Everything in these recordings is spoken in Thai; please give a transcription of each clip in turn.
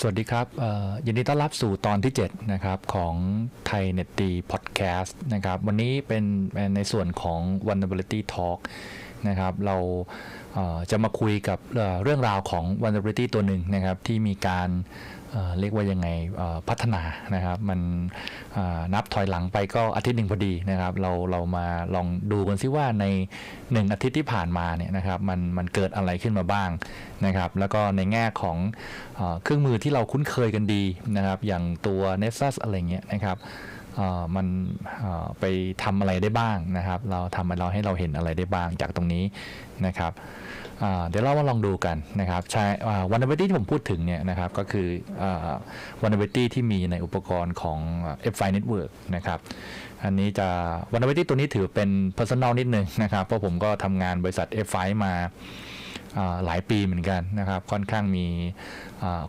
สวัสดีครับยินดีต้อนรับสู่ตอนที่ 7 นะครับของไทยเน็ตดีพอดแคสต์นะครับ วันนี้เป็นเป็นในส่วนของ vulnerability talk นะครับเราเจะมาคุยกับเรื่องราวของ vulnerability ตัวหนึ่งนะครับที่มีการเเรียกว่ายังไงพัฒนานะครับมันนับถอยหลังไปก็อาทิตย์หนึ่งพอดีนะครับเราเรามาลองดูกันซิว่าใน 1 อาทิตย์ที่ผ่านมาเนี่ยนะครับมันมันเกิดอะไรขึ้นมาบ้างนะครับแล้วก็ในแง่ของเอเครื่องมือที่เราคุ้นเคยกันดีนะครับอย่างตัว Nexus อะไรเงี้ยนะครับ มันไปทำอะไรได้บ้างนะครับ เราทำเราให้เราเห็นอะไรได้บ้างจากตรงนี้นะครับเดี๋ยวเรามาลองดูกันนะครับใช่วัน n น b i l i t y ที่ผมพูดถึงเนี่ยนะครับก็คือวัน n น b i l i t y ที่มีในอุปกรณ์ของ F5 Network นะครับอันนี้จะวัน n น b i l i t y ตัวนี้ถือเป็น Personal นิดนึงนะครับ เพราะผมก็ทำงานบริษัท F5 มาอ่า หลายปีเหมือนกันนะครับ ค่อนข้างมี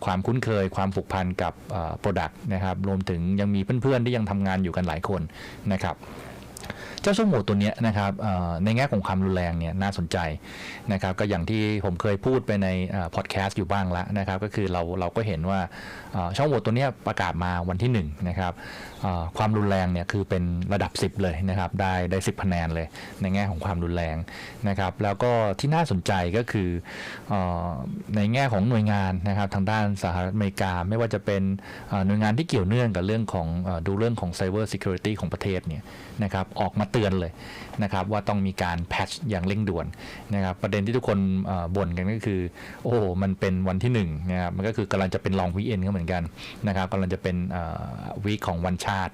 ความคุ้นเคย ความผูกพันกับโปรดักต์นะครับ รวมถึงยังมีเพื่อนๆที่ยังทำงานอยู่กันหลายคนนะครับเจ้าช่องโหว่ตัวนี้นะครับในแง่ของความรุนแรงเนี่ยน่าสนใจนะครับก็อย่างที่ผมเคยพูดไปในพอดแคสต์อยู่บ้างแล้วนะครับก็คือเราเราก็เห็นว่าช่องโหว่ตัวนี้ประกาศมาวันที่1นะครับความรุนแรงเนี่ยคือเป็นระดับ 10 เลยนะครับได้ได้ 10คะแนนเลยในแง่ของความรุนแรงนะครับแล้วก็ที่น่าสนใจก็คืออในแง่ของหน่วยงานนะครับทางด้านสหรัฐอเมริกา ไม่ว่าจะเป็นหน่วยงานที่เกี่ยวเนื่องกับเรื่องของอดูเรื่องของ Cyber Security ของประเทศเนี่ยนะครับออกมาเตือนเลยนะครับว่าต้องมีการแพทช์อย่างเร่งด่วนนะครับประเด็นที่ทุกคนบ่นกันก็คือ โอ้มันเป็นวันที่1นะครับมันก็คือกำลังจะเป็นลองวีเอ็นก็เหมือนกันนะครับกำลังจะเป็นวีของวันชาติ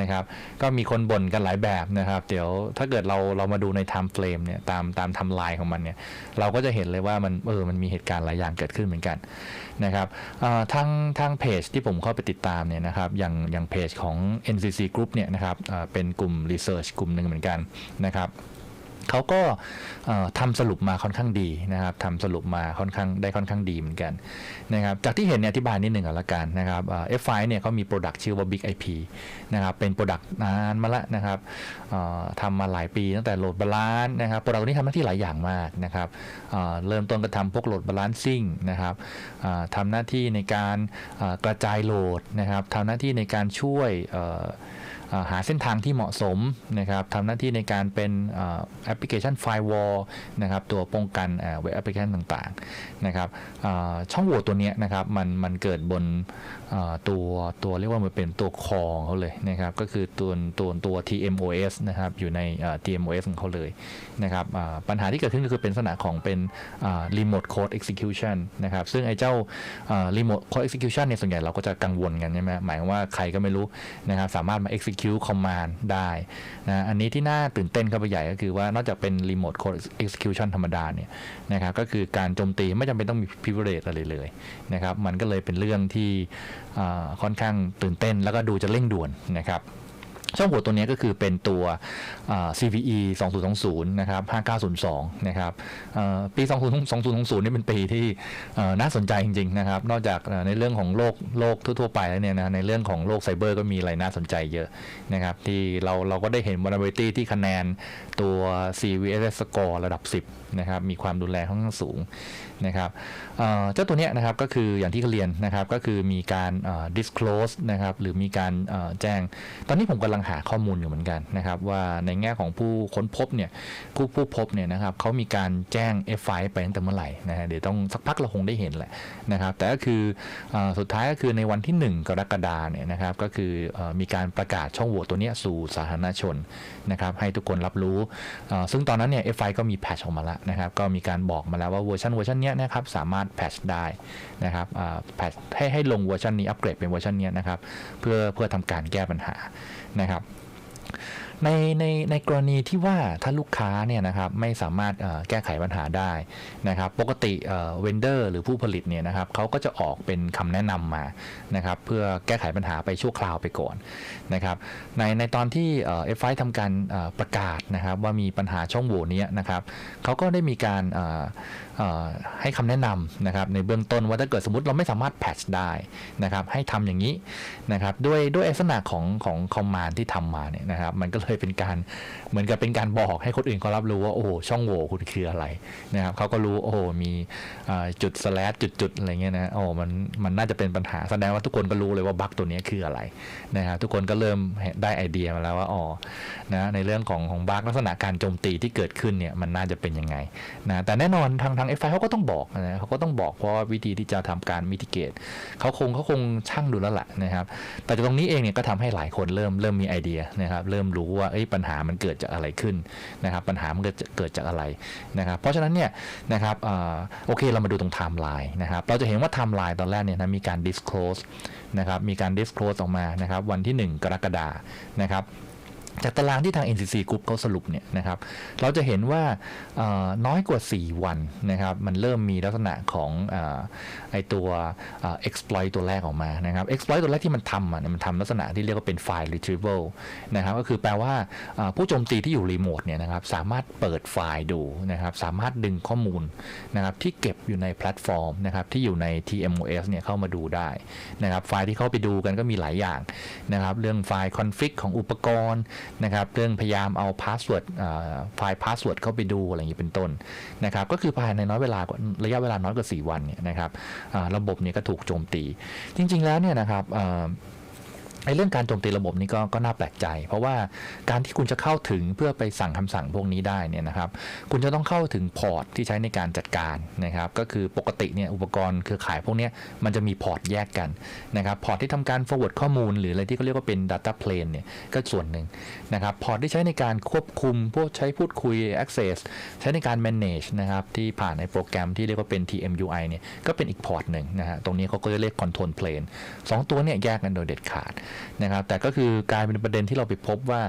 นะครับ ก็มีคนบ่นกันหลายแบบนะครับ เดี๋ยวถ้าเกิดเราเรามาดูในไทม์เฟรมเนี่ยตามตามไทม์ไลน์ของมันเนี่ย เราก็จะเห็นเลยว่ามันเออมันมีเหตุการณ์หลายอย่างเกิดขึ้นเหมือนกันนะครับทั้งทางทางเพจที่ผมเข้าไปติดตามเนี่ยนะครับ อย่างอย่างเพจของ NCC Group เนี่ยนะครับเอ่อเป็นกลุ่ม Research กลุ่มหนึ่งเหมือนกันนะครับ เขาก็เอ่อทำสรุปมาค่อนข้างดีนะครับทำสรุปมาค่อนข้างได้ค่อนข้างดีเหมือนกันนะครับจากที่เห็นเนี่ยอธิบายนิดหนึ่งก่อนละกันนะครับเอ่อ F5 เนี่ยเขามีโปรดักต์ชื่อว่า Big IP นะครับเป็นโปรดักต์นานมาละนะครับทำมาหลายปีตั้งแต่โหลดบาลานซ์นะครับโปรดักต์นี้ทำหน้าที่หลายอย่างมากนะครับเริ่มต้นก็ทำพวกโหลดบาลานซิ่งนะครับทำหน้าที่ในการกระจายโหลดนะครับทำหน้าที่ในการช่วย หาเส้นทางที่เหมาะสมนะครับทำหน้าที่ในการเป็นแอปพลิเคชันไฟวอลนะครับตัวป้องกันเว็บแอปพลิเคชันต่างๆนะครับช่องโหว่ตัวนี้นะครับมันมันเกิดบนตัวตัวเรียกว่ามันเป็นตัวคอของเขาเลยนะครับก็คือตัวตัวตัว TMOS นะครับอยู่ใน TMOS ของเขาเลยนะครับปัญหาที่เกิดขึ้นก็คือเป็นลักษณะของเป็น remote code execution นะครับซึ่งไอ้เจ้า remote code execution เนี่ยส่วนใหญ่เราก็จะกังวลกันใช่ไหมหมายความว่าใครก็ไม่รู้นะครับสามารถมา execute command ได้นะอันนี้ที่น่าตื่นเต้นเข้าไปใหญ่ก็คือว่านอกจากเป็น remote code execution ธรรมดาเนี่ยนะครับก็คือการโจมตีไม่จำเป็นต้องมี privilege อะไรเลยนะครับมันก็เลยเป็นเรื่องที่ค่อนข้างตื่นเต้นแล้วก็ดูจะเร่งด่วนนะครับ ช่องโหว่ตัวนี้ก็คือเป็นตัวอ่า CVE 2020 นะครับ 5902 นะครับเอ่อปี 2020 นี่เป็นปีที่น่าสนใจจริงๆ นะครับ นอกจากในเรื่องของโลกโลกทั่วๆไปแล้วเนี่ยนะ ในเรื่องของโลกไซเบอร์ก็มีอะไรน่าสนใจเยอะนะครับ ที่เราเราก็ได้เห็น vulnerability ที่คะแนน ตัว CVS score ระดับ 10นะครับมีความรุนแรงค่อนข้างสูงนะครับเจ้าตัวเนี้ยนะครับก็คืออย่างที่เขาเรียนนะครับก็คือมีการ disclose นะครับหรือมีการแจ้ง ตอนนี้ผมกำลังหาข้อมูลอยู่เหมือนกันนะครับว่าในแง่ของผู้ค้นพบเนี่ยผู้ผู้พบเนี่ยนะครับเขามีการแจ้ง F5 ไปตั้งแต่เมื่อไหร่นะฮะเดี๋ยวต้องสักพักเราคงได้เห็นแหละนะครับแต่ก็คืออสุดท้ายก็คือในวันที่ 1 กรกฎาเนี่ยนะครับก็คืออมีการประกาศช่องโหว่ตัวนี้สู่สาธารณชนนะครับให้ทุกคนรับรู้ซึ่งตอนนั้นเนี่ย F5 ก็มีแพทชออกมาแล้วนะครับ ก็มีการบอกมาแล้วว่าเวอร์ชันเวอร์ชันเนี้ยนะครับสามารถแพทชได้นะครับแพทให้ให้ลงเวอร์ชันนี้อัปเกรดเป็นเวอร์ชันเนี้ยนะครับ เพื่อเพื่อทำการแก้ปัญหานะครับ ในในในกรณีที่ว่าถ้าลูกค้าเนี่ยนะครับไม่สามารถแก้ไขปัญหาได้นะครับ ปกติเวนเดอร์หรือผู้ผลิตเนี่ยนะครับเขาก็จะออกเป็นคำแนะนำมานะครับเพื่อแก้ไขปัญหาไปชั่วคราวไปก่อนนะครับในในตอนที่เอฟไอทำการประกาศนะครับว่ามีปัญหาช่องโหว่เนี้ยนะครับเขาก็ได้มีการ ให้คำแนะนำนะครับในเบื้องต้นว่าถ้าเกิดสมมติเราไม่สามารถแพทชได้นะครับให้ทำอย่างนี้นะครับด้วยด้วยลักษณะของของคอมมานด์ที่ทำมาเนี่ยนะครับมันก็เลยเป็นการเหมือนกับเป็นการบอกให้คนอื่นเขารับรู้ว่าโอ้โหช่องโหว่คุณคืออะไรนะครับเขาก็รู้โอ้โหมีจุดสแลชจุดๆอะไรเงี้ยนะโอ้มันมันน่าจะเป็นปัญหาแสดงว่าทุกคนก็รู้เลยว่าบั๊กตัวนี้คืออะไรนะครับทุกคนก็เริ่มได้ไอเดียมาแล้วว่าอ๋อนะในเรื่องของของบั๊กลักษณะการโจมตีที่เกิดขึ้นเนี่ยมันน่าจะเป็นยังไงนะแต่แน่นอนทางทางเอฟไฟเขาก็ต้องบอกนะเขาก็ต้องบอกเพราะวิธีที่จะทำการมิติเกตเขาคงเขาคงช่างดูแล้วแหละนะครับ แต่ตรงนี้เองเนี่ยก็ทำให้หลายคนเริ่มเริ่มมีไอเดียนะครับ เริ่มรู้ว่าปัญหามันเกิดจากอะไรขึ้นนะครับ ปัญหามันเกิดเกิดจากอะไรนะครับ เพราะฉะนั้นเนี่ยนะครับโอเคเรามาดูตรงไทม์ไลน์นะครับ เราจะเห็นว่าไทม์ไลน์ตอนแรกเนี่ยนะมีการ disclose นะครับ มีการ disclose ออกมานะครับ วันที่ 1 กรกฎานะครับ จากตารางที่ทาง NCC Group เขาสรุปเนี่ยนะครับ เราจะเห็นว่าน้อยกว่า 4 วันนะครับ มันเริ่มมีลักษณะของอไอตัว exploit ตัวแรกออกมานะครับ exploit ตัวแรกที่มันทำอะมันทำลักษณะที่เรียกว่าเป็นไฟล์ retrieval นะครับ ก็คือแปลว่าผู้โจมตีที่อยู่รีโมทเนี่ยนะครับ สามารถเปิดไฟล์ดูนะครับ สามารถดึงข้อมูลนะครับที่เก็บอยู่ในแพลตฟอร์มนะครับที่อยู่ใน TMOS เนี่ยเข้ามาดูได้นะครับ ไฟล์ที่เข้าไปดูกันก็มีหลายอย่างนะครับ เรื่องไฟล์ config ของอุปกรณ์นะครับเรื่องพยายามเอาพาสเวิร์ดไฟล์พาสเวิร์ดเข้าไปดูอะไรอย่างนี้เป็นต้นนะครับก็คือภายในน้อยเวลาระยะเวลาน้อยกว่า 4 วันเนี่ยนะครับระบบนี้ก็ถูกโจมตี จริง ๆ แล้วเนี่ยนะครับ ไอ้เรื่องการโจมตีระบบนี้ก็ก็น่าแปลกใจ เพราะว่าการที่คุณจะเข้าถึงเพื่อไปสั่งคำสั่งพวกนี้ได้เนี่ยนะครับ คุณจะต้องเข้าถึงพอร์ตที่ใช้ในการจัดการนะครับ ก็คือปกติเนี่ยอุปกรณ์เครือข่ายพวกนี้มันจะมีพอร์ตแยกกันนะครับพอร์ตที่ทำการ forward ข้อมูล หรืออะไรที่เขาเรียกว่าเป็น data plane เนี่ยก็ส่วนหนึ่งนะครับพอร์ตที่ใช้ในการควบคุมพวกใช้พูดคุย access ใช้ในการ manage นะครับที่ผ่านในโปรแกรมที่เรียกว่าเป็น TMUI เนี่ยก็เป็นอีกพอร์ตหนึ่งนะฮะตรงนี้เขาก็จะเรียก control plane 2 ตัวเนี่ยแยกกันโดยเด็ดขาดนะครับแต่ก็คือกลายเป็นประเด็นที่เราไปพบว่า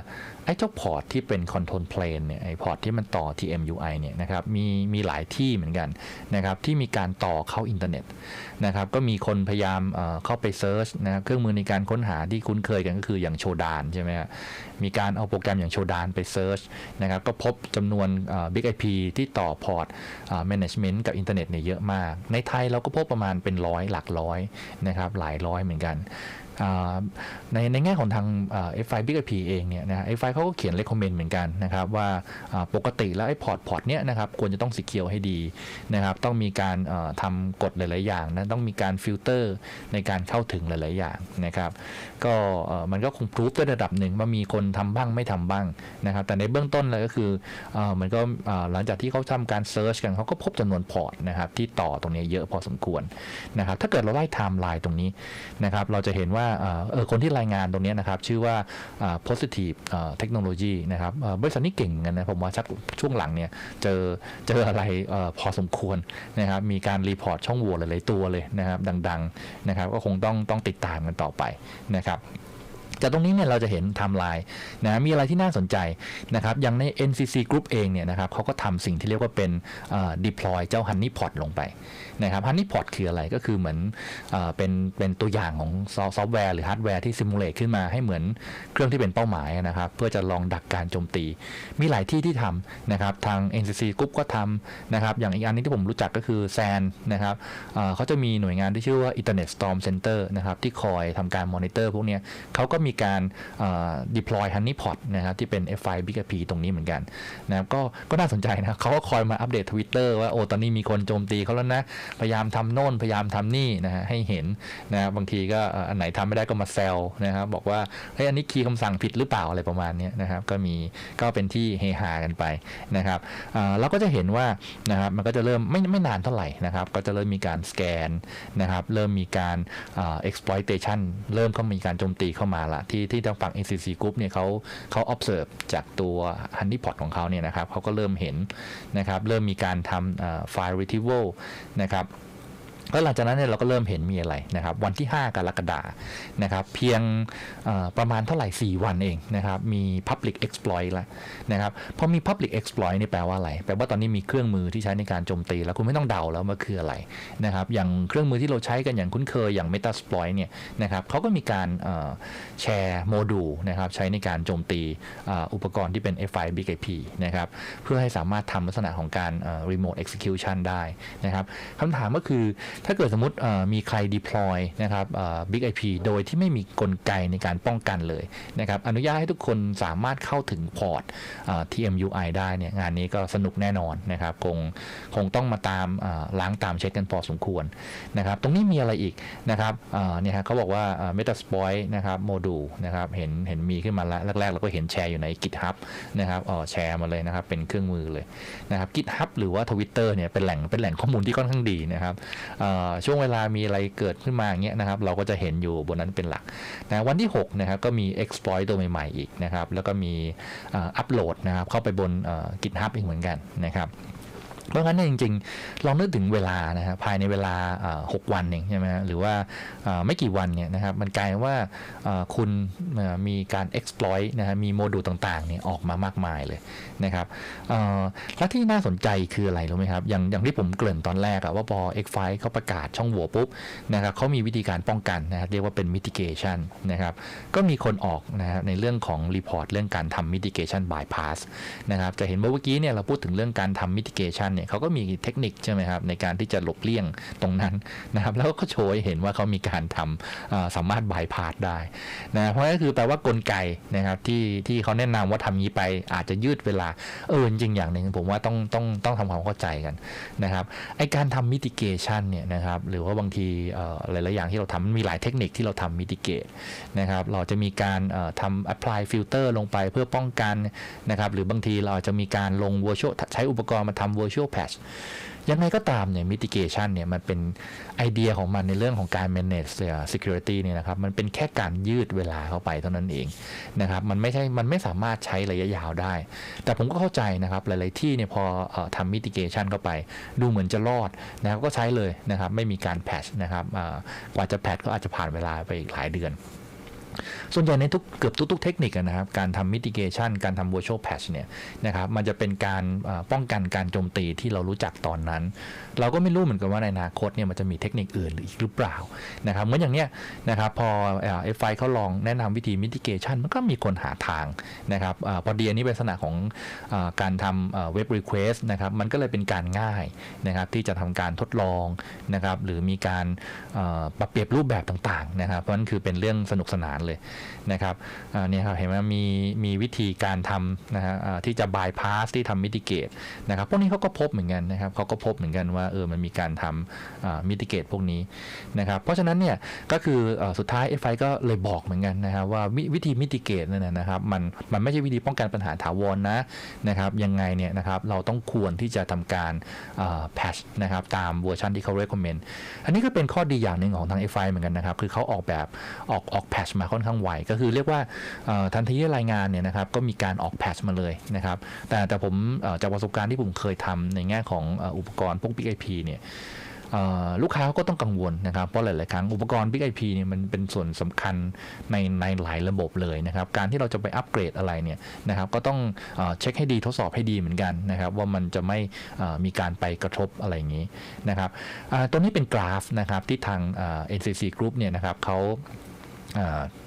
ไอ้เจ้าพอร์ตที่เป็นคอนโทรลเพลนเนี่ยไอ้พอร์ตที่มันต่อ TMUI เนี่ยนะครับมีมีหลายที่เหมือนกันนะครับที่มีการต่อเข้าอินเทอร์เน็ตนะครับก็มีคนพยายามเข้าไปเซิร์ชนะเครื่องมือในการค้นหาที่คุ้นเคยกันก็คืออย่างโชดานใช่ไหมมีการเอาโปรแกรมอย่างโชดานไปเซิร์ชนะครับก็พบจำนวน Big IP ที่ต่อพอร์ต Management กับอินเทอร์เน็ตเนี่ยเยอะมาก ในไทยเราก็พบประมาณเป็นร้อยหลักร้อยนะครับหลายร้อยเหมือนกันในในแง่ของทาง F5 Big IP เองเนี่ยนะ F5 เขาก็เขียน recommend เหมือนกันนะครับว่าปกติแล้วไอ้พอร์ตพอร์ตเนี้ยนะครับควรจะต้องสีเคียวให้ดีนะครับต้องมีการทำกฎหลาย ๆ อย่างนะต้องมีการฟิลเตอร์ในการเข้าถึงหลาย ๆ อย่างนะครับ ก็มันก็คงพรูฟด้วยระดับหนึ่งว่ามีคนทำบ้างไม่ทำบ้างนะครับ แต่ในเบื้องต้นเลยก็คือมันก็หลังจากที่เขาทำการเซิร์ชกันเขาก็พบจำนวนพอร์ตนะครับที่ต่อตรงนี้เยอะพอสมควรนะครับ ถ้าเกิดเราไล่ไทม์ไลน์ตรงนี้นะครับ เราจะเห็นว่าเออคนที่รายงานตรงนี้นะครับ ชื่อว่า positive technology นะครับบริษัทนี้เก่งกันนะผมว่าชักช่วงหลังเนี่ยเจอเจออะไรพอสมควรนะครับ มีการรีพอร์ตช่องโหว่หลาย ๆ ตัวเลยนะครับดังๆนะครับก็คงต้องต้องติดตามกันต่อไปนะครับ จากตรงนี้เนี่ยเราจะเห็นไทม์ไลน์นะมีอะไรที่น่าสนใจนะครับอย่างใน NCC Group เองเนี่ยนะครับเขาก็ทำสิ่งที่เรียกว่าเป็น deploy เจ้า Honeypot ลงไปนะครับ Honeypot คืออะไรก็คือเหมือนเป็นเป็นตัวอย่างของซอฟต์แวร์หรือฮาร์ดแวร์ที่ซิมูเลตขึ้นมาให้เหมือนเครื่องที่เป็นเป้าหมายนะครับเพื่อจะลองดักการโจมตี มีหลายที่ที่ทำนะครับทาง NCC Group ก็ทำนะครับอย่างอีกอันนี้ที่ผมรู้จักก็คือ SAN นะครับเขาจะมีหน่วยงานที่ชื่อว่า Internet Storm Center นะครับที่คอยทำการมอนิเตอร์พวกนี้เขาก็มีมีการ deploy honeypot นะครับที่เป็น F5 Big IP ตรงนี้เหมือนกันนะก็ก็น่าสนใจนะเขาก็คอยมาอัปเดต Twitter ว่าโอ้ตอนนี้มีคนโจมตีเขาแล้วนะ พยายามทำโน่นพยายามทำนี่นะฮะให้เห็นนะบางทีก็อันไหนทำไม่ได้ก็มาแซวนะครับบอกว่าเฮ้ยอันนี้คีย์คำสั่งผิดหรือเปล่าอะไรประมาณนี้นะครับก็มีก็เป็นที่เฮฮากันไปนะครับเราก็จะเห็นว่านะครับมันก็จะเริ่มไม่ไม่นานเท่าไหร่นะครับก็จะเริ่มมีการสแกนนะครับเริ่มมีการ exploitation เริ่มเข้ามีการโจมตีเข้ามาละที่ที่ทางฝั่ง NCC Group เนี่ยเขาเขา observe จากตัว Honeypot ของเขาเนี่ยนะครับเขาก็เริ่มเห็นนะครับเริ่มมีการทำไฟล์ retrieval นะครับ แล้วหลังจากนั้นเนี่ยเราก็เริ่มเห็นมีอะไรนะครับ วันที่ 5กรกฎานะครับ เพียงประมาณเท่าไหร่ 4 วันเองนะครับ มี Public Exploit แล้วนะครับพอมี Public Exploit นี่แปลว่าอะไร แปลว่าตอนนี้มีเครื่องมือที่ใช้ในการโจมตี แล้วคุณไม่ต้องเดาแล้วว่าคืออะไรนะครับ อย่างเครื่องมือที่เราใช้กันอย่างคุ้นเคยอย่าง Metasploit เนี่ยนะครับเขาก็มีการแชร์โมดูลนะครับใช้ในการโจมตีอุปกรณ์ที่เป็น F5 Big IP นะครับเพื่อให้สามารถทำลักษณะของการ remote execution ได้นะครับคำถามก็คือถ้าเกิดสมมติมีใคร deploy นะครับ Big IP โดยที่ไม่มีกลไกในการป้องกันเลยนะครับอนุญาตให้ทุกคนสามารถเข้าถึงพอร์ต TMUI ได้เนี่ยงานนี้ก็สนุกแน่นอนนะครับคงคงต้องมาตามล้างตามเช็คกันพอสมควรนะครับตรงนี้มีอะไรอีกนะครับเนี่ยฮะเขาบอกว่า Metasploit นะครับโมดูลนะครับเห็นเห็นมีขึ้นมาแล้วแรกๆเราก็เห็นแชร์อยู่ใน GitHub นะครับอ๋อแชร์มาเลยนะครับเป็นเครื่องมือเลยนะครับ GitHub หรือว่า Twitter เนี่ยเป็นแหล่งเป็นแหล่งข้อมูลที่ค่อนข้างดีนะครับช่วงเวลามีอะไรเกิดขึ้นมาอย่างเงี้ยนะครับเราก็จะเห็นอยู่บนนั้นเป็นหลักนะวันที่6นะครับก็มี exploit ตัวใหม่ๆอีกนะครับแล้วก็มีอัปโหลดนะครับเข้าไปบน GitHub อีกเหมือนกันนะครับ เพราะงั้นเนี่ยจริงๆลองนึกถึงเวลานะครับภายในเวลาหกวันเองใช่ไหมหรือว่าไม่กี่วันเนี่ยนะครับมันกลายว่าคุณมีการ exploit นะฮะมีโมดูลต่างๆเนี่ยออกมามากมายเลยนะครับและที่น่าสนใจคืออะไรรู้ไหมครับ อย่างอย่างที่ผมเกริ่นตอนแรกอะว่าพอ x f i เขาประกาศช่องโหว่ปุ๊บนะครับเขามีวิธีการป้องกันนะครับเรียกว่าเป็น mitigation นะครับก็มีคนออกนะครับในเรื่องของ report เรื่องการทำ mitigation bypass นะครับจะเห็นเมื่อกี้เนี่ยเราพูดถึงเรื่องการทำ mitigation เนี่ยเขาก็มีเทคนิคใช่ไหมครับในการที่จะหลบเลี่ยงตรงนั้นนะครับแล้วก็โชว์เห็นว่าเขามีการทำสามารถบายพาสได้นะเพราะก็คือแปลว่ากลไกนะครับที่ที่เขาแนะนำว่าทำนี้ไปอาจจะยืดเวลาเออจริงอย่างหนึ่งผมว่าต้องต้องต้องทำความเข้าใจกันนะครับไอการทำมิติเกชันเนี่ยนะครับหรือว่าบางทีหลายๆอย่างที่เราทำมันมีหลายเทคนิคที่เราทำมิติเกตนะครับเราจะมีการทำ apply filter ลงไปเพื่อป้องกันนะครับหรือบางทีเราอาจจะมีการลง virtual ใช้อุปกรณ์มาทำ virtual patch ยังไงก็ตามเนี่ย mitigation เนี่ย มันเป็นไอเดียของมันในเรื่องของการ manage security เนี่ยนะครับ มันเป็นแค่การยืดเวลาเข้าไปเท่านั้นเองนะครับ มันไม่ใช่ มันไม่สามารถใช้ระยะยาวได้ แต่ผมก็เข้าใจนะครับ หลาย ๆ ที่เนี่ยพอทำ mitigation เข้าไป ดูเหมือนจะรอดนะครับ ก็ใช้เลยนะครับ ไม่มีการแพชนะครับ กว่าจะแพชก็อาจจะผ่านเวลาไปอีกหลายเดือน ส่วนใหญ่ในทุกเกือบทุกๆ เทคนิคนะครับ การทำ mitigation การทำ virtual patch เนี่ยนะครับมันจะเป็นการป้องกันการโจมตีที่เรารู้จักตอนนั้น เราก็ไม่รู้เหมือนกันว่าในอนาคตเนี่ยมันจะมีเทคนิคอื่นอีกหรือเปล่านะครับเหมือนอย่างเนี้ยนะครับพอเอฟไฟเขาลองแนะนำวิธี mitigation มันก็มีคนหาทางนะครับอพอดีอันนี้เป็นลักษณะของอการทำเว็บ request นะครับมันก็เลยเป็นการง่ายนะครับที่จะทำการทดลองนะครับหรือมีการปรับเปลี่ยนรูปแบบต่างๆนะครับเพราะนั้นคือเป็นเรื่องสนุกสนานเลยนะครับเนี่ยครับเห็นไหมมีมีวิธีการทำนะฮะที่จะบายพาสที่ทำมิติเกตนะครับพวกนี้เขาก็พบเหมือนกันนะครับเขาก็พบเหมือนกันว่าเออมันมีการทำมิติเกตพวกนี้นะครับเพราะฉะนั้นเนี่ยก็คือสุดท้ายไอไฟก็เลยบอกเหมือนกันนะครับว่าวิธีมิติเกตนั่นนะครับมันมันไม่ใช่วิธีป้องกันปัญหาถาวรนนะนะครับยังไงเนี่ยนะครับเราต้องควรที่จะทำการแพชนะครับตามเวอร์ชันที่เขา recommend อันนี้ก็เป็นข้อดีอย่างหนึ่งของทางไอไฟเหมือนกันนะครับคือเขาออกแบบออกออกแพชมาค่อนข้างไวก็คือเรียกว่าทันที่รายงานเนี่ยนะครับก็มีการออกแพทช์มาเลยนะครับแต่แต่ผมจากประสบการณ์ที่ผมเคยทำในแง่ของอุปกรณ์พวก Big IP เนี่ยลูกค้าก็ต้องกังวลนะครับ เพราะหลาย ๆ ครั้งอุปกรณ์ Big IP เนี่ยมันเป็นส่วนสำคัญในในหลายระบบเลยนะครับ การที่เราจะไปอัปเกรดอะไรเนี่ยนะครับก็ต้องเช็คให้ดีทดสอบให้ดีเหมือนกันนะครับ ว่ามันจะไม่มีการไปกระทบอะไรอย่างนี้นะครับตัวนี้เป็นกราฟนะครับที่ทาง NCC Group เนี่ยนะครับเขา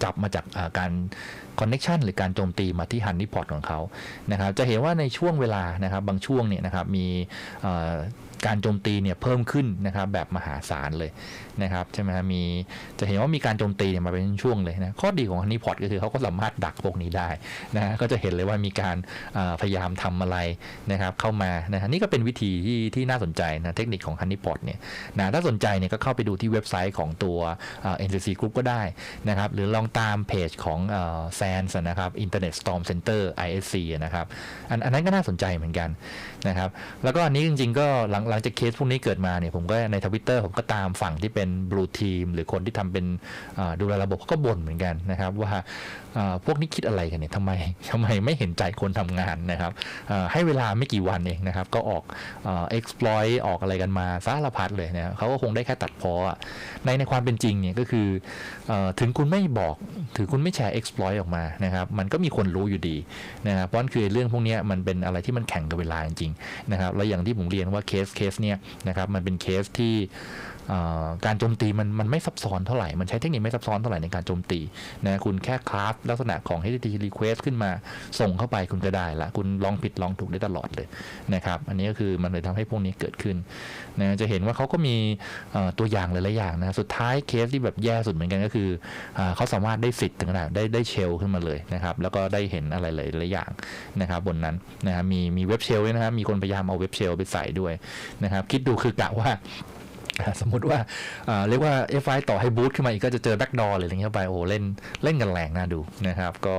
จับมาจากการคอนเน็ชันหรือการโจมตีมาที่ฮันนี่พอร์ตของเขานะครับจะเห็นว่าในช่วงเวลานะครับบางช่วงเนี่ยนะครับมีการโจมตีเนี่ยเพิ่มขึ้นนะครับแบบมหาศาลเลยนะครับใช่ไหมมีจะเห็นว่ามีการโจมตีเนี่ยมาเป็นช่วงเลยนะข้อดีของฮันนี่พอร์ตก็คือเขาก็สามารถดักพวกนี้ได้นะก็จะเห็นเลยว่ามีการพยายามทำอะไรนะครับเข้ามานะนี่ก็เป็นวิธีที่ที่น่าสนใจนะเทคนิคของฮันนี่พอร์ตเนี่ยนะถ้าสนใจเนี่ยก็เข้าไปดูที่เว็บไซต์ของตัว NCC Group ก็ได้นะครับหรือลองตามเพจของแซนส์นะครับ Internet Storm Center ISC นะครับอันอันนั้นก็น่าสนใจเหมือนกันนะครับแล้วก็อันนี้จริงๆก็หลังหลังจากเคสพวกนี้เกิดมาเนี่ยผมก็ในทวิตเตอร์ผมก็ตามฝั่งที่เป็นเป็นบลูทีมหรือคนที่ทำเป็นดูแลระบบก็บ่นเหมือนกันนะครับว่าพวกนี้คิดอะไรกันเนี่ยทำไมทำไมไม่เห็นใจคนทำงานนะครับให้เวลาไม่กี่วันเองนะครับ ก็ออก exploit ออกอะไรกันมาสารพัดเลยนะเขาก็คงได้แค่ตัดพอในในความเป็นจริงเนี่ยก็คือถึงคุณไม่บอกถือคุณไม่แชร์ exploit ออกมานะครับ มันก็มีคนรู้อยู่ดีนะครับเพราะนั่นคือเรื่องพวกนี้มันเป็นอะไรที่มันแข่งกับเวลาจริงๆนะครับ แล้วอย่างที่ผมเรียนว่าเคสเคสเนี่ยนะครับ มันเป็นเคสที่ การโจมตีมันมันไม่ซับซ้อนเท่าไหร่ มันใช้เทคนิคไม่ซับซ้อนเท่าไหร่ในการโจมตีนะคุณแค่คราฟลักษณะของ HTTP request ขึ้นมาส่งเข้าไปคุณก็ได้ละ คุณลองผิดลองถูกได้ตลอดเลยนะครับ อันนี้ก็คือมันเลยทำให้พวกนี้เกิดขึ้นนะจะเห็นว่าเขาก็มีตัวอย่างหลายๆอย่างนะสุดท้ายเคสที่แบบแย่สุดเหมือนกันก็คืออเขาสามารถได้สิทธิ์ถึงขนาดได้ได้เชลขึ้นมาเลยนะครับ แล้วก็ได้เห็นอะไรหลายๆอย่างนะครับบนนั้นนะครับมีมีเว็บเชลด้วยนะครับมีคนพยายามเอาเว็บเชลไปใส่ด้วยนะครับ คิดดูคือกะว่า สมมุติว่าเรียกว่า F5 ต่อให้บูตขึ้นมาอีกก็จะเจอแบ็กดอร์หรือะไรเงี้ยไปโอ้เล่นเล่นกันแรงน่าดูนะครับ ก็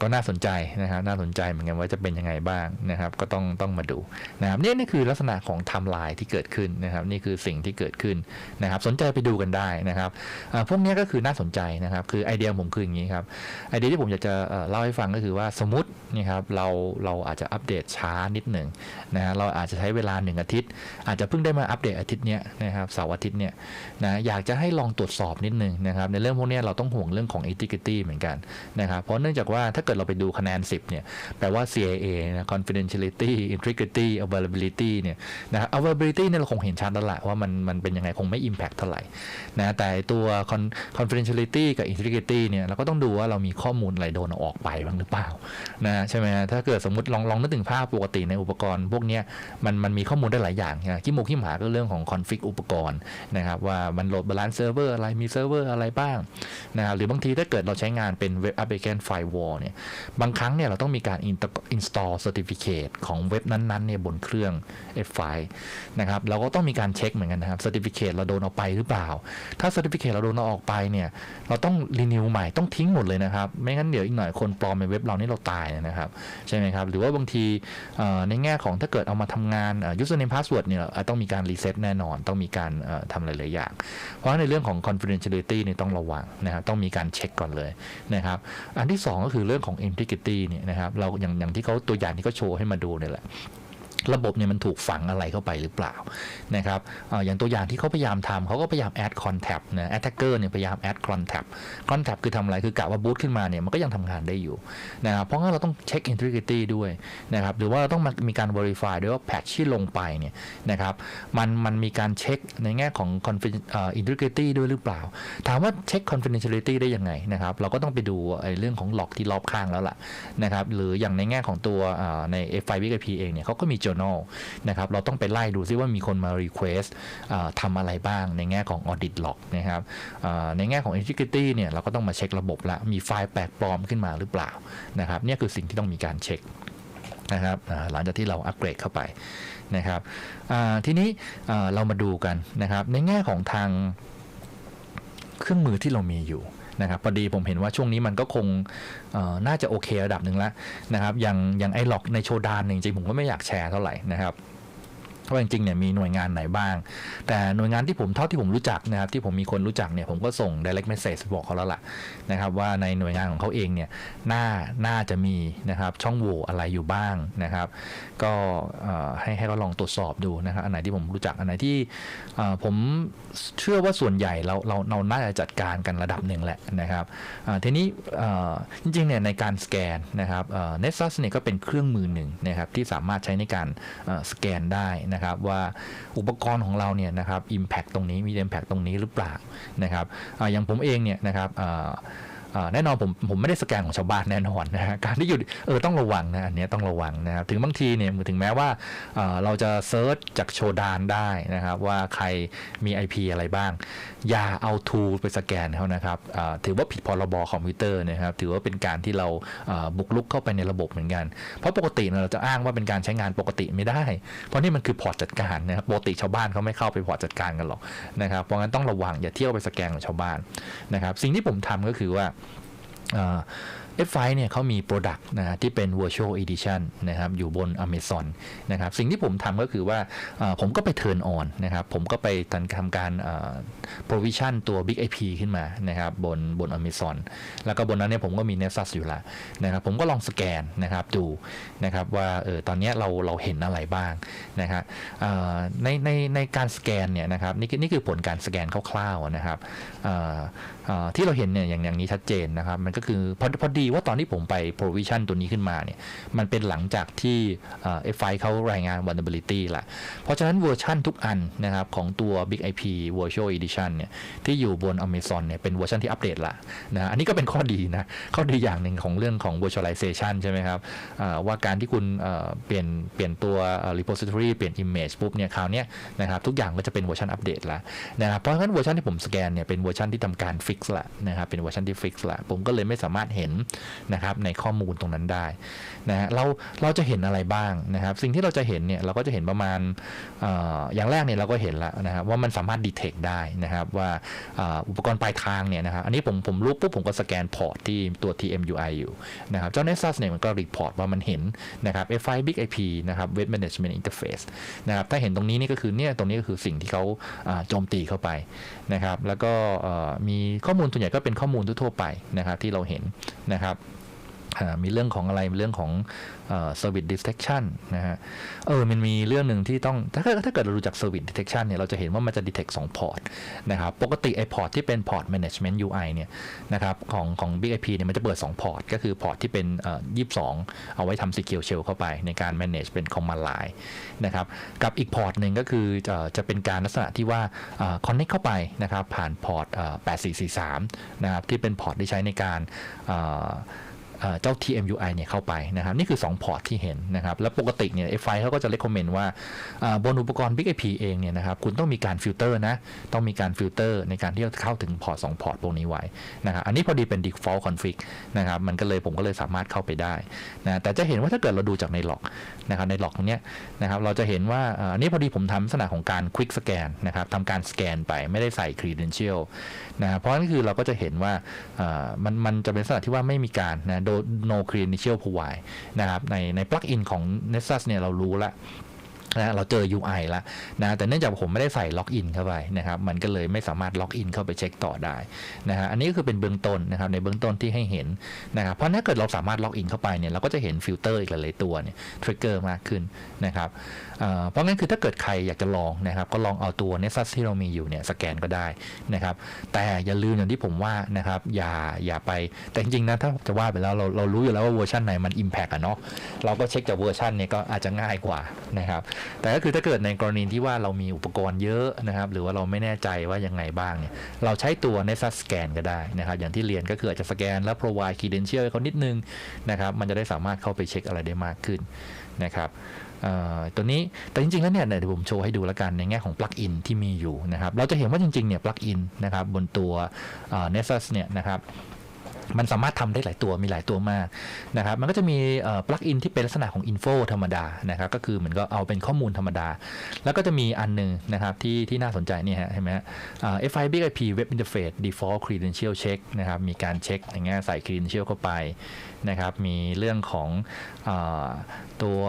ก็น่าสนใจนะครับน่าสนใจเหมือนกันว่าจะเป็นยังไงบ้างนะครับ ก็ต้องต้องมาดูนะครับนี่นี่คือลักษณะของไทม์ไลน์ที่เกิดขึ้นนะครับ นี่คือสิ่งที่เกิดขึ้นนะครับ สนใจไปดูกันได้นะครับพวกนี้ก็คือน่าสนใจนะครับ คือไอเดียผมคืออย่างนี้ครับไอเดียที่ผมอยากจะเล่าให้ฟังก็คือว่าสมมตินี่ครับเราเราอาจจะอัปเดตช้านิดหนึ่งนะฮะเราอาจจะใช้เวลาหนึ่งอาทิตย์ อาจจะเพิ่งได้มาอัปเดตอาทิตย์เนี้ยนะครับเสาร์อาทิตย์เนี่ยนะอยากจะให้ลองตรวจสอบนิดนึงนะครับในเรื่องพวกนี้เราต้องห่วงเรื่องของ integrity เหมือนกันนะครับเพราะเนื่องจากว่าถ้าเกิดเราไปดูคะแนน 10เนี่ยแปลว่า CIA นะ confidentiality integrity availability เนี่ยนะ availability เนี่ยเราคงเห็นชัดแล้วละว่ามันมันเป็นยังไงคงไม่ impact เท่าไหร่นะแต่ตัว confidentiality กับ integrity เนี่ยเราก็ต้องดูว่าเรามีข้อมูลอะไรโดนเอาออกไปบ้างหรือเปล่านะใช่ไหมถ้าเกิดสมมติลองลองนึกถึงภาพปกติในอุปกรณ์พวกนี้มันมันมีข้อมูลได้หลายอย่างนะขี้หมูกขี้หมาก็เรื่องของคอุปกรณ์นะครับว่ามันโหลดบาลานซ์เซิร์ฟเวอร์อะไรมีเซิร์ฟเวอร์อะไรบ้างนะครับหรือบางทีถ้าเกิดเราใช้งานเป็นเว็บแอปพลิเคชันไฟวอลเนี่ยบางครั้งเนี่ยเราต้องมีการ install certificate ของเว็บนั้นๆเนี่ยบนเครื่อง F5 นะครับเราก็ต้องมีการเช็คเหมือนกันนะครับ certificate เราโดนเอาไปหรือเปล่า ถ้า certificate เราโดนเอาออกไปเนี่ยเราต้อง renew ใหม่ต้องทิ้งหมดเลยนะครับ ไม่งั้นเดี๋ยวอีกหน่อยคนปลอมในเว็บเรานี่เราตายนะครับใช่ไหมครับหรือว่าบางทีในแง่ของถ้าเกิดเอามาทำงานเอ่อ username password เนี่ยอาจต้องมีการ reset แน่นอนต้องมีการทำหลาย ๆ อย่าง เพราะในเรื่องของ confidentiality นี่ต้องระวังนะครับต้องมีการเช็คก่อนเลยนะครับ อันที่สองก็คือเรื่องของ integrity เนี่ยนะครับเราอย่างอย่างที่เขาตัวอย่างที่เขาโชว์ให้มาดูเนี่ยแหละ ระบบเนี่ยมันถูกฝังอะไรเข้าไปหรือเปล่านะครับออย่างตัวอย่างที่เขาพยายามทำเขาก็พยายาม add contab นะ attacker เนี่ยพยายาม add contab contab คือทำอะไรคือกะว่าบูตขึ้นมาเนี่ยมันก็ยังทำงานได้อยู่นะครับเพราะงั้นเราต้องเช็ค integrity ด้วยนะครับหรือว่าเราต้องมีการ verify ด้วยว่า patch ที่ลงไปเนี่ยนะครับมันมันมีการเช็คในแง่ของ integrity ด้วยหรือเปล่า ถามว่าเช็ค confidentiality ได้ยังไงนะครับเราก็ต้องไปดูไอ้เรื่องของหลอกที่รอบข้างแล้วล่ะนะครับหรืออย่างในแง่ของตัวใน F5 VIP เองเนี่ยเขาก็มี journal นะครับเราต้องไปไล่ดูซิว่ามีคนมา request ทำอะไรบ้างในแง่ของ audit log นะครับในแง่ของ integrity เนี่ยเราก็ต้องมาเช็คระบบละมีไฟล์แปลกปลอมขึ้นมาหรือเปล่านะครับเนี่ยคือสิ่งที่ต้องมีการเช็คนะครับหลังจากที่เราอัปเกรดเข้าไปนะครับทีนี้เรามาดูกันนะครับในแง่ของทางเครื่องมือที่เรามีอยู่ นะครับพอดีผมเห็นว่าช่วงนี้มันก็คงน่าจะโอเคระดับหนึ่งแล้วนะครับอย่างอย่างไอหลอกในโชดานเนี่ยจริงๆผมก็ไม่อยากแชร์เท่าไหร่นะครับ ว่าจริงๆเนี่ยมีหน่วยงานไหนบ้าง แต่หน่วยงานที่ผมเท่าที่ผมรู้จักนะครับที่ผมมีคนรู้จักเนี่ยผมก็ส่ง direct message บอกเขาแล้วล่ะนะครับว่าในหน่วยงานของเขาเองเนี่ยน่าน่าจะมีนะครับช่องโหว่อะไรอยู่บ้างนะครับ ก็ให้ให้เขาลองตรวจสอบดูนะครับอันไหนที่ผมรู้จักอันไหนที่ผมเชื่อว่าส่วนใหญ่เราเราเราน่าจะจัดการกันระดับหนึ่งแหละนะครับทีนี้จริงๆเนี่ยในการสแกนนะครับเอ่อ Nexus เนี่ยก็เป็นเครื่องมือหนึ่งนะครับที่สามารถใช้ในการสแกนได้นะครับว่าอุปกรณ์ของเราเนี่ยนะครับอิมแพกตรงนี้มีอิมแพกตรงนี้หรือเปล่านะครับออย่างผมเองเนี่ยนะครับ แน่นอนผมผมไม่ได้สแกนของชาวบ้านแน่นอนนะฮะการที่อยู่เออต้องระวังนะอันนี้ต้องระวังนะครับถึงบางทีเนี่ยถึงแม้ว่าเเราจะเซิร์ชจากโชดานได้นะครับว่าใครมี IP อะไรบ้าง อย่าเอาทูไปสแกนเขานะครับถือว่าผิดพรบคอมพิวเตอร์นะครับถือว่าเป็นการที่เราบุกรุกเข้าไปในระบบเหมือนกัน เพราะปกติเราจะอ้างว่าเป็นการใช้งานปกติไม่ได้ เพราะนี่มันคือพอร์ตจัดการนะครับปกติชาวบ้านเขาไม่เข้าไปพอร์ตจัดการกันหรอกนะครับเพราะงั้นต้องระวังอย่าเที่ยวไปสแกนของชาวบ้านนะครับสิ่งที่ผมทำก็คือว่า F5 เนี่ยเขามี Product นะฮะที่เป็น Virtual Edition นะครับอยู่บน Amazon นะครับสิ่งที่ผมทำก็คือว่าผมก็ไป turn on นะครับผมก็ไปทำการ provision ตัว Big IP ขึ้นมานะครับบนบน Amazon แล้วก็บนนั้นเนี่ยผมก็มี Nexus อยู่ล้วนะครับผมก็ลองสแกนนะครับดูนะครับว่าเออตอนนี้เราเราเห็นอะไรบ้างนะครับในในในการสแกนเนี่ยนะครับนี่นี่คือผลการสแกนคร่าวๆนะครับที่เราเห็นเนี่ยอย่างอย่างนี้ชัดเจนนะครับ มันก็คือพอพอดีว่าตอนที่ผมไป provision ตัวนี้ขึ้นมาเนี่ยมันเป็นหลังจากที่เอ่อ F5 เขารายงาน vulnerability ละเพราะฉะนั้นเวอร์ชันทุกอันนะครับของตัว Big IP Virtual Edition เนี่ยที่อยู่บน Amazon เนี่ยเป็นเวอร์ชันที่อัปเดตละนะอันนี้ก็เป็นข้อดีนะ ข้อดีอย่างหนึ่งของเรื่องของ virtualization ใช่ไหมครับว่าการที่คุณเปลี่ยนเปลี่ยนตัว repository เปลี่ยน image ปุ๊บเนี่ยคราวนี้นะครับทุกอย่างก็จะเป็นเวอร์ชันอัปเดตละนะครับเพราะฉะนั้นเวอร์ชันที่ผมสแกนเนี่ยเป็นเวอร์ชันที่ทำการ fix ละนะครับเป็นเวอร์ชันที่ fix ละผมก็เลยไม่สามารถเห็นนะครับในข้อมูลตรงนั้นได้นะฮะเราเราจะเห็นอะไรบ้างนะครับ สิ่งที่เราจะเห็นเนี่ยเราก็จะเห็นประมาณออย่างแรกเนี่ยเราก็เห็นแล้วนะครับว่ามันสามารถ detect ได้นะครับว่าอุปกรณ์ปลายทางเนี่ยนะครับอันนี้ผมผมรู้ปุ๊บผมก็สแกนพอร์ตที่ตัว TMUI อยู่นะครับเจ้า Nexus เนี่ยมันก็รีพอร์ตว่ามันเห็นนะครับ F5 Big IP นะครับ Web Management Interface นะครับถ้าเห็นตรงนี้นี่ก็คือเนี่ยตรงนี้ก็คือสิ่งที่เขาโจมตีเข้าไปนะครับแล้วก็มีข้อมูลส่วนใหญ่ก็เป็นข้อมูลทั่วไปนะครับที่เราเห็นนะครับ มีเรื่องของอะไรเรื่องของเอ่อ service detection นะฮะเออมันมีเรื่องหนึ่งที่ต้องถ้าเกิดถ้าเกิดเรารู้จัก service detection เนี่ยเราจะเห็นว่ามันจะ detect 2พอร์ตนะครับปกติไอ้พอร์ตที่เป็นพอร์ต management UI เนี่ยนะครับของของ Big IP เนี่ยมันจะเปิด2พอร์ตก็คือพอร์ตที่เป็นเอ่อ22เอาไว้ทำ secure shell เข้าไปในการ manage เป็น command line นะครับกับอีกพอร์ตหนึ่งก็คือจะจะเป็นการลักษณะที่ว่าเอ่อ connect เข้าไปนะครับผ่านพอร์ตเอ่อ8443นะครับที่เป็นพอร์ตที่ใช้ในการ เจ้า TMUI เนี่ยเข้าไปนะครับนี่คือ 2 พอร์ตที่เห็นนะครับแล้วปกติเนี่ย F5 เขาก็จะ recommend ว่าบนอุปกรณ์ Big IP เองเนี่ยนะครับคุณต้องมีการฟิลเตอร์นะต้องมีการฟิลเตอร์ในการที่จะเข้าถึงพอร์ต2พอร์ตพวกนี้ไว้นะครับอันนี้พอดีเป็น default config นะครับมันก็เลยผมก็เลยสามารถเข้าไปได้นะแต่จะเห็นว่าถ้าเกิดเราดูจากในล็อกนะครับในล็อกตรงเนี้ยนะครับเราจะเห็นว่าอันนี้พอดีผมทำลักษณะของการ quick scan นะครับทำการสแกนไปไม่ได้ใส่ credential นะเพราะนั่นคือเราก็จะเห็นว่าอ่ามันมันจะเป็นลักษณะที่ว่าไม่มีการนะ no credential provide นะครับในใน plugin ของ Nexus เนี่ยเรารู้ละนะเราเจอ UI แล้วนะแต่เนื่องจากผมไม่ได้ใส่ล็อกอินเข้าไปนะครับมันก็เลยไม่สามารถล็อกอินเข้าไปเช็คต่อได้นะฮะอันนี้ก็คือเป็นเบื้องต้นนะครับในเบื้องต้นที่ให้เห็นนะครับเพราะถ้าเกิดเราสามารถล็อกอินเข้าไปเนี่ยเราก็จะเห็นฟิลเตอร์อีกหลายๆตัวเนี่ยทริกเกอร์มากขึ้นนะครับ เพราะงั้นคือถ้าเกิดใครอยากจะลองนะครับ ก็ลองเอาตัว Nexus ที่เรามีอยู่เนี่ยสแกนก็ได้นะครับ แต่อย่าลืมอย่างที่ผมว่านะครับ อย่าอย่าไปแต่จริงๆนะถ้าจะว่าไปแล้วเราเรารู้อยู่แล้วว่าเวอร์ชันไหนมัน Impact อะเนาะเราก็เช็คจากเวอร์ชันเนี่ยก็อาจจะง่ายกว่านะครับ แต่ก็คือถ้าเกิดในกรณีที่ว่าเรามีอุปกรณ์เยอะนะครับ หรือว่าเราไม่แน่ใจว่ายังไงบ้างเนี่ยเราใช้ตัว Nexus Scan ก็ได้นะครับ อย่างที่เรียนก็คืออาจจะสแกนแล้ว provide credential ให้เขานิดนึงนะครับมันจะได้สามารถเข้าไปเช็คอะไรได้มากขึ้นนะครับ ตัวนี้แต่จริงๆแล้วเนี่ยเดี๋ยวผมโชว์ให้ดูแล้วกันในแง่ของ plugin ที่มีอยู่นะครับเราจะเห็นว่าจริงๆเนี่ย plugin นนะครับบนตัวเอ่อ Nexus เนี่ยนะครับมันสามารถทำได้หลายตัวมีหลายตัวมากนะครับ มันก็จะมีปลั๊กอินที่เป็นลักษณะของอินโฟธรรมดานะครับ ก็คือเหมือนก็เอาเป็นข้อมูลธรรมดา แล้วก็จะมีอันหนึ่งนะครับที่ที่น่าสนใจนี่ฮะเห็นไหมฮะ F5 Big IP Web Interface Default Credential Check นะครับ มีการเช็คอย่างเงี้ยใส่ credential เข้าไป นะครับมีเรื่องของอตัว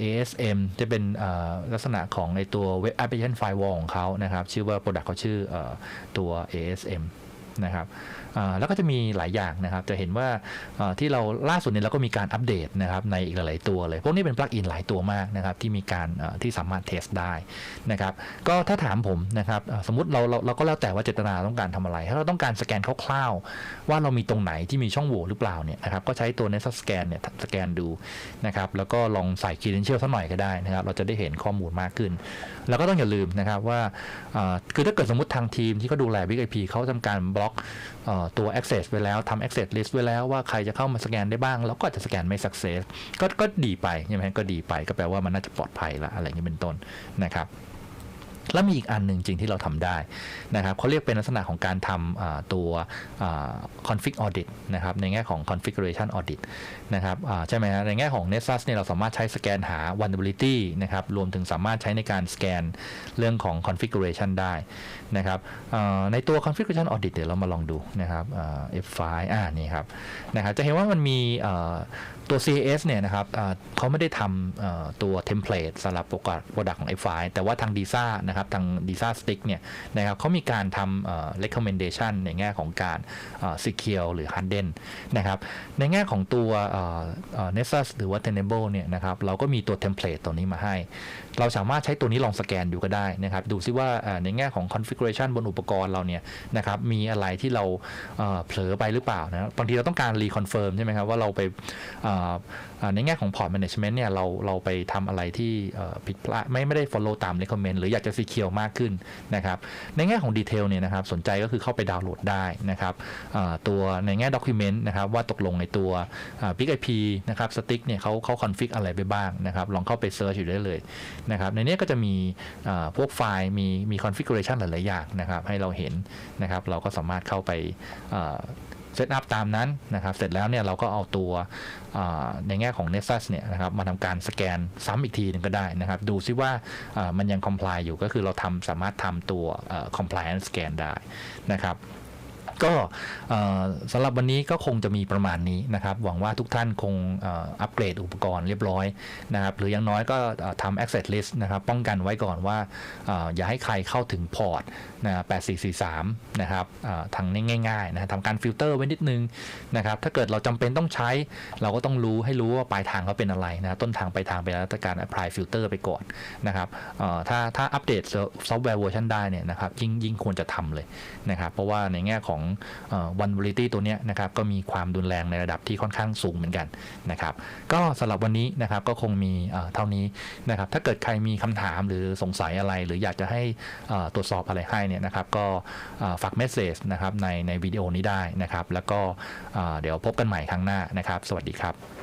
ASM จะเป็นลักษณะของในตัว Web Application Firewall ของเขานะครับชื่อว่า Product เขาชื่ออตัว ASM นะครับแล้วก็จะมีหลายอย่างนะครับ จะเห็นว่าที่เราล่าสุดเนี่ยเราก็มีการอัปเดตนะครับในอีกหลาย ๆ ตัวเลย พวกนี้เป็นปลั๊กอินหลายตัวมากนะครับที่มีการที่สามารถเทสได้นะครับ ก็ถ้าถามผมนะครับสมมติเราเราเราก็แล้วแต่ว่าเจตนาต้องการทำอะไร ถ้าเราต้องการสแกนคร่าวๆ ว่าเรามีตรงไหนที่มีช่องโหว่หรือเปล่าเนี่ยนะครับก็ใช้ตัว Nexus Scan เนี่ยสแกนดูนะครับแล้วก็ลองใส่ credential สักหน่อยก็ได้นะครับ เราจะได้เห็นข้อมูลมากขึ้น แล้วก็ต้องอย่าลืมนะครับว่าคือถ้าเกิดสมมติทางทีมที่เขาดูแล Big IP เขาทำการบล็อกเตัว access ไว้แล้วทำ access list ไว้แล้วว่าใครจะเข้ามาสแกนได้บ้าง แล้วก็จจะสแกนไม่ success ก็ก็ดีไปใช่ไหมก็ดีไปก็แปลว่ามันน่าจะปลอดภัยละอะไรอย่างนี้เป็นต้นนะครับ แล้วมีอีกอันหนึ่งจริงที่เราทำได้นะครับเขาเรียกเป็นลักษณะของการทำอ่าตัวอ่า config audit นะครับในแง่ของ configuration audit นะครับใช่ไหมฮะในแง่ของ Nexus เนี่ยเราสามารถใช้สแกนหา vulnerability นะครับรวมถึงสามารถใช้ในการสแกนเรื่องของ configuration ได้นะครับในตัว configuration audit เดี๋ยวเรามาลองดูนะครับอ่า F5 อ่านี่ครับนะครับจะเห็นว่ามันมี ตัว CAS เนี่ยนะครับเขาไม่ได้ทำตัวเทมเพลตสำหรับโปรดักต์ของ F5 แต่ว่าทางดีซ่านะครับทางดีซ่าสติ๊กเนี่ยนะครับเขามีการทำเอ่อ recommendation ในแง่ของการเอ่อ secure หรือ harden นะครับในแง่ของตัวเอ่อเอ่อ Nexus หรือว่า Tenable เนี่ยนะครับเราก็มีตัวเทมเพลตตัวนี้มาให้เราสามารถใช้ตัวนี้ลองสแกนดูก็ได้นะครับ ดูซิว่าในแง่ของ configuration บนอุปกรณ์เราเนี่ยนะครับมีอะไรที่เราเผลอไปหรือเปล่านะบางทีเราต้องการ reconfirm ใช่ไหมครับว่าเราไปในแง่ของ port management เนี่ยเราเราไปทำอะไรที่ผิดพลาดไม่ไม่ได้ follow ตาม recommend หรืออยากจะ secure มากขึ้นนะครับ ในแง่ของดีเทลเนี่ยนะครับสนใจก็คือเข้าไปดาวน์โหลดได้นะครับตัวในแง่ document นะครับว่าตกลงในตัวเอ่อ Big IP นะครับสติ๊กเนี่ยเขาเขาคอนฟิกอะไรไปบ้างนะครับลองเข้าไปเซิร์ชอยู่ได้เลยนะครับในนี้ก็จะมีพวกไฟล์มีมี configuration หลาย ๆ อย่างนะครับให้เราเห็นนะครับเราก็สามารถเข้าไปเซตอัพตามนั้นนะครับ เสร็จแล้วเนี่ยเราก็เอาตัวในแง่ของ Nexus เนี่ยนะครับมาทำการสแกนซ้ำอีกทีหนึงก็ได้นะครับ ดูซิว่ามันยัง comply อยู่ก็คือเราทำสามารถทำตัวเอ่อ compliance scan ได้นะครับ ก็สำหรับวันนี้ก็คงจะมีประมาณนี้นะครับ หวังว่าทุกท่านคงอัปเกรดอุปกรณ์เรียบร้อยนะครับ หรืออย่างน้อยก็ทำ access list นะครับป้องกันไว้ก่อนว่าอย่าให้ใครเข้าถึงพอร์ตนะ8443 นะครับทางง่ายๆนะทำการฟิลเตอร์ไว้นิดนึงนะครับ ถ้าเกิดเราจำเป็นต้องใช้ เราก็ต้องรู้ให้รู้ว่าปลายทางเขาเป็นอะไรนะต้นทางปลายทางเป็นอะไรการ apply filter ไปก่อนนะครับถ้าถ้าอัปเดตซอฟต์แวร์เวอร์ชันได้เนี่ยนะครับยิ่งยิ่งควรจะทำเลยนะครับ เพราะว่าในแง่ของเอ่อ vulnerability ตัวนี้นะครับก็มีความดุนแรงในระดับที่ค่อนข้างสูงเหมือนกันนะครับก็สำหรับวันนี้นะครับก็คงมีเท่านี้นะครับถ้าเกิดใครมีคำถามหรือสงสัยอะไร หรืออยากจะให้ตรวจสอบอะไรให้เนี่ยนะครับก็ฝากเมสเซจนะครับในในวิดีโอนี้ได้นะครับแล้วก็เดี๋ยวพบกันใหม่ครั้งหน้านะครับ สวัสดีครับ